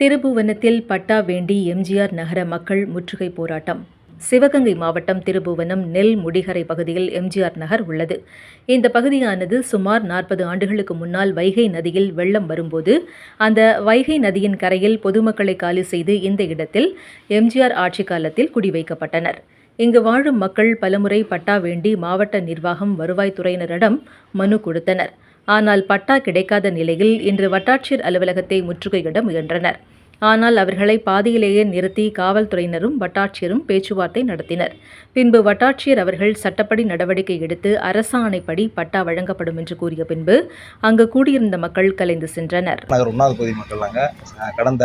திருபுவனத்தில் பட்டா வேண்டி எம்ஜிஆர் நகர மக்கள் முற்றுகை போராட்டம். சிவகங்கை மாவட்டம் திருபுவனம் நெல் முடிகரை பகுதியில் எம்ஜிஆர் நகர் உள்ளது. இந்த பகுதியானது சுமார் நாற்பது ஆண்டுகளுக்கு முன்னால் வைகை நதியில் வெள்ளம் வரும்போது அந்த வைகை நதியின் கரையில் பொதுமக்களை காலி செய்து இந்த இடத்தில் எம்ஜிஆர் ஆட்சி காலத்தில் குடிவைக்கப்பட்டனர். இங்கு வாழும் மக்கள் பலமுறை பட்டா வேண்டி மாவட்ட நிர்வாகம் வருவாய்த்துறையினரிடம் மனு கொடுத்தனர். ஆனால் பட்டா கிடைக்காத நிலையில் இன்று வட்டாட்சியர் அலுவலகத்தை முற்றுகையிட முயன்றனர். ஆனால் அவர்களை பாதியிலேயே நிறுத்தி காவல்துறையினரும் வட்டாட்சியரும் பேச்சுவார்த்தை நடத்தினர். பின்பு வட்டாட்சியர் அவர்கள் சட்டப்படி நடவடிக்கை எடுத்து அரசாணைப்படி பட்டா வழங்கப்படும் என்று கூறிய பின்பு அங்கு கூடியிருந்த மக்கள் கலைந்து சென்றனர். நகர் ஒன்றாவது பகுதி மக்கள் நாங்கள் கடந்த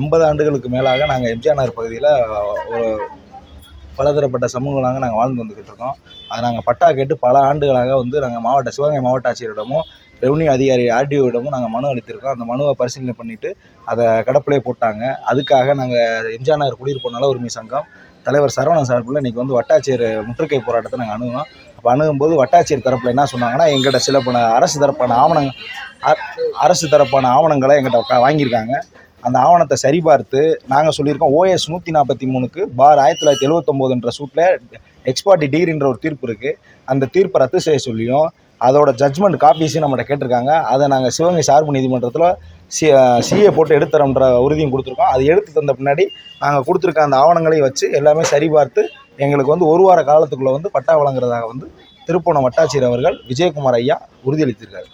ஐம்பது ஆண்டுகளுக்கு மேலாக நாங்கள் எம்ஜிஆர் நகர் பகுதியில் ஒரு பலதரப்பட்ட சமூகங்களாக நாங்கள் வாழ்ந்து வந்துக்கிட்டு இருக்கோம். அதை நாங்கள் பட்டா கேட்டு பல ஆண்டுகளாக வந்து நாங்கள் மாவட்ட சிவகங்கை மாவட்ட ஆட்சியரிடமும் ரெவன்யூ அதிகாரி ஆர்டிஓவிடமும் நாங்கள் மனு அளித்திருக்கோம். அந்த மனுவை பரிசீலனை பண்ணிவிட்டு அதை கடப்பிலே போட்டாங்க. அதுக்காக நாங்கள் எம்ஜிஆர் நகர் குடியிருப்பு நல உரிமை சங்கம் தலைவர் சரவணன் சார்பில் இன்றைக்கி வந்து வட்டாட்சியர் முற்றுகை போராட்டத்தை நாங்கள் அணுகணும் அப்போ அணுகும்போது வட்டாட்சியர் தரப்பில் என்ன சொன்னாங்கன்னா எங்கள்கிட்ட சில பல அரசு தரப்பான ஆவணங்கள் அரசு தரப்பான ஆவணங்களை எங்கிட்ட வாங்கியிருக்காங்க. அந்த ஆவணத்தை சரிபார்த்து நாங்கள் சொல்லியிருக்கோம். ஓஎஸ் நூற்றி நாற்பத்தி மூணுக்கு பார் ஆயிரத்தி தொள்ளாயிரத்தி எழுபத்தொம்போதுன்ற சூட்டில் எக்ஸ்பார்ட்டி டிகிரின்ற ஒரு தீர்ப்பு இருக்குது அந்த தீர்ப்பை ரத்து செய்ய சொல்லியும் அதோட ஜட்ஜ்மெண்ட் காப்பீஸும் நம்மகிட்ட கேட்டிருக்காங்க. அதை நாங்கள் சிவகங்கை சார்பு நீதிமன்றத்தில் சி சிஏ போட்டு எடுத்துறோம்ன்ற உறுதியும் கொடுத்துருக்கோம். அது எடுத்து தந்த பின்னாடி நாங்கள் கொடுத்துருக்க அந்த ஆவணங்களையும் வச்சு எல்லாமே சரிபார்த்து எங்களுக்கு வந்து ஒரு வார காலத்துக்குள்ளே வந்து பட்டா வழங்குறதாக வந்து திருப்பணம் வட்டாட்சியர் அவர்கள் விஜயகுமார் ஐயா உறுதியளித்திருக்காரு.